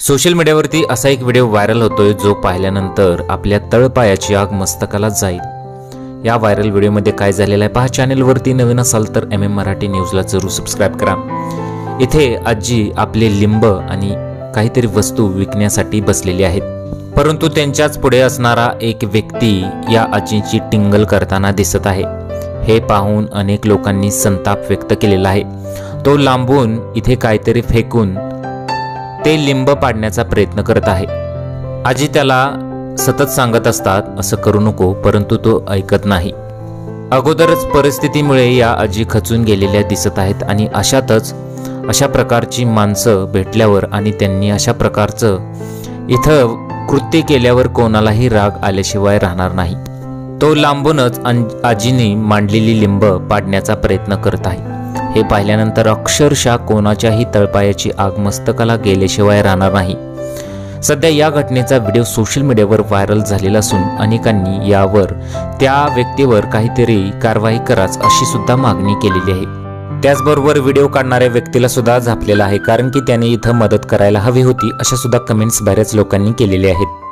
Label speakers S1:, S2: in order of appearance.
S1: Social मीडियावरती असा एक व्हिडिओ व्हायरल होतोय जो पाहिल्यानंतर आपल्या तळपायाची आग मस्तकाला जाईल. या व्हायरल व्हिडिओमध्ये काय झालेलं आहे पहा चॅनेलवरती नवीन असाल तर एम एम मराठी न्यूजला जरूर सबस्क्राईब करा. इथे आजी आपले लिंब आणि काहीतरी वस्तू विकण्यासाठी बसलेली आहेत. परंतु त्यांच्याच पुढे असणारा एक व्यक्ती या आजीची टिंगल करताना दिसत आहे. हे पाहून अनेक लोकांनी संताप व्यक्त केलेला आहे. तो लांबून इथे काहीतरी फेकून ते लिंब पाडण्याचा प्रयत्न करत आहे. आजी त्याला सतत सांगत असतात असं करू नको परंतु तो ऐकत नाही. अगोदरच परिस्थितीमुळे या आजी खचून गेलेल्या दिसत आहेत आणि अशातच अशा प्रकारची माणसं भेटल्यावर आणि त्यांनी अशा प्रकारचं इथं कृत्य केल्यावर कोणालाही राग आल्याशिवाय राहणार नाही. तो लांबूनच अन- आजीने मांडलेली लिंब पाडण्याचा प्रयत्न करत आहे. हे पाहिल्यानंतर अक्षरशः कोणाच्याही तळपायाची आग मस्तकाला गेल्याशिवाय राहणार नाही. सध्या या घटनेचा व्हिडिओ सोशल मीडियावर व्हायरल झालेला असून अनेकांनी यावर त्या व्यक्तीवर काहीतरी कारवाई कराच अशी सुद्धा मागणी केलेली आहे. त्याचबरोबर व्हिडिओ काढणाऱ्या व्यक्तीला सुद्धा झापलेला आहे कारण की त्याने इथं मदत करायला हवी होती अशा सुद्धा कमेंट्स बऱ्याच लोकांनी केलेल्या आहेत.